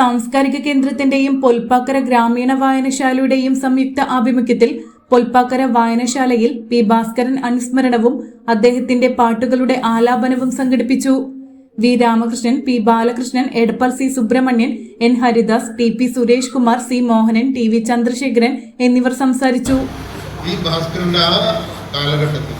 സാംസ്കാരിക കേന്ദ്രത്തിന്റെയും പൊൽപ്പാക്കര ഗ്രാമീണ വായനശാലയുടെയും സംയുക്ത ആഭിമുഖ്യത്തിൽ പൊൽപ്പാക്കര വായനശാലയിൽ പി ഭാസ്കരൻ അനുസ്മരണവും അദ്ദേഹത്തിന്റെ പാട്ടുകളുടെ ആലാപനവും സംഘടിപ്പിച്ചു. V Ramakrishnan P Balakrishnan Edappal C Subramanian N Haridas T P Suresh Kumar C Mohanan T V Chandrasekharan എന്നിവർ സംസാരിച്ചു. കാലഘട്ടത്തിൽ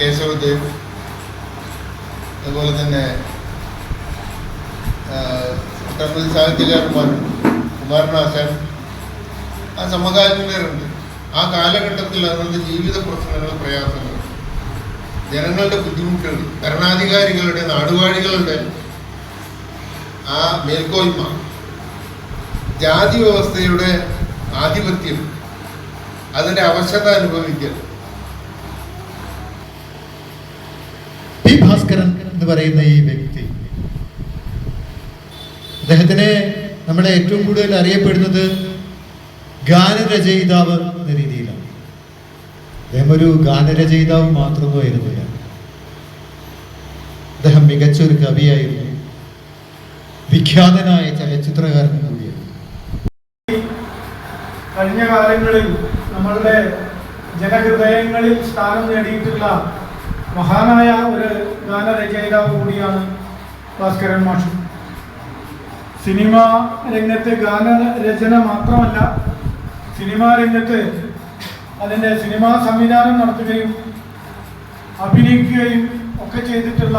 കേശവദേവ് അതുപോലെ തന്നെ ഒട്ടനവധി സാഹിത്യകാരന്മാർ കുമാരനാശാൻ ആ സമകാലീനരുണ്ട് ആ കാലഘട്ടത്തിൽ അവരുടെ ജീവിത പ്രശ്നങ്ങൾ പ്രയാസങ്ങൾ ജനങ്ങളുടെ ബുദ്ധിമുട്ടുകൾ ഭരണാധികാരികളുടെ നാടുവാഴികളുടെ ആ മേൽക്കോയ്മ ജാതി വ്യവസ്ഥയുടെ ആധിപത്യം അതിന്റെ അവശത അനുഭവിക്കൽ. പി ഭാസ്കരൻ എന്ന് പറയുന്ന ഈ വ്യക്തി അദ്ദേഹത്തിനെ നമ്മളെ ഏറ്റവും കൂടുതൽ അറിയപ്പെടുന്നത് ഗാനരചയിതാവ് എന്ന രീതിയിലാണ്. അദ്ദേഹം ഒരു ഗാനരചയിതാവ് മാത്രമായിരുന്നില്ല അദ്ദേഹം മികച്ചൊരു കവിയായിരുന്നു. വിഖ്യാതനായ ചലച്ചിത്രകാരൻ കൂടിയാണ് കഴിഞ്ഞ കാലങ്ങളിൽ നമ്മളുടെ ജനഹൃദയങ്ങളിൽ സ്ഥാനം നേടിയിട്ടുള്ള മഹാനായ ഒരു ഗാനരചയിതാവ് കൂടിയാണ് ഭാസ്കരൻ മാഷ്. സിനിമ രംഗത്ത് ഗാനരചന മാത്രമല്ല സിനിമാ രംഗത്ത് അതിന്റെ സിനിമാ സംവിധാനം നടത്തുകയും അഭിനയിക്കുകയും ഒക്കെ ചെയ്തിട്ടുള്ള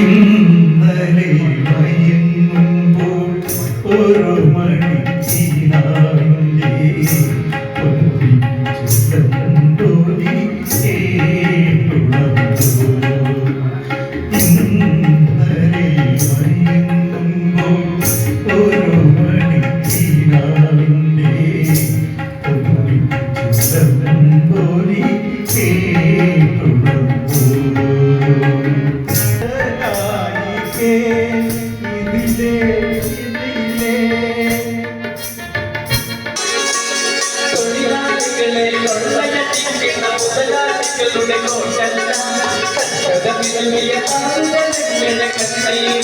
ഇന്നലെ മയങ്ങുമ്പോൾ ഒരു മണി ಕತ್ತೈಯೋ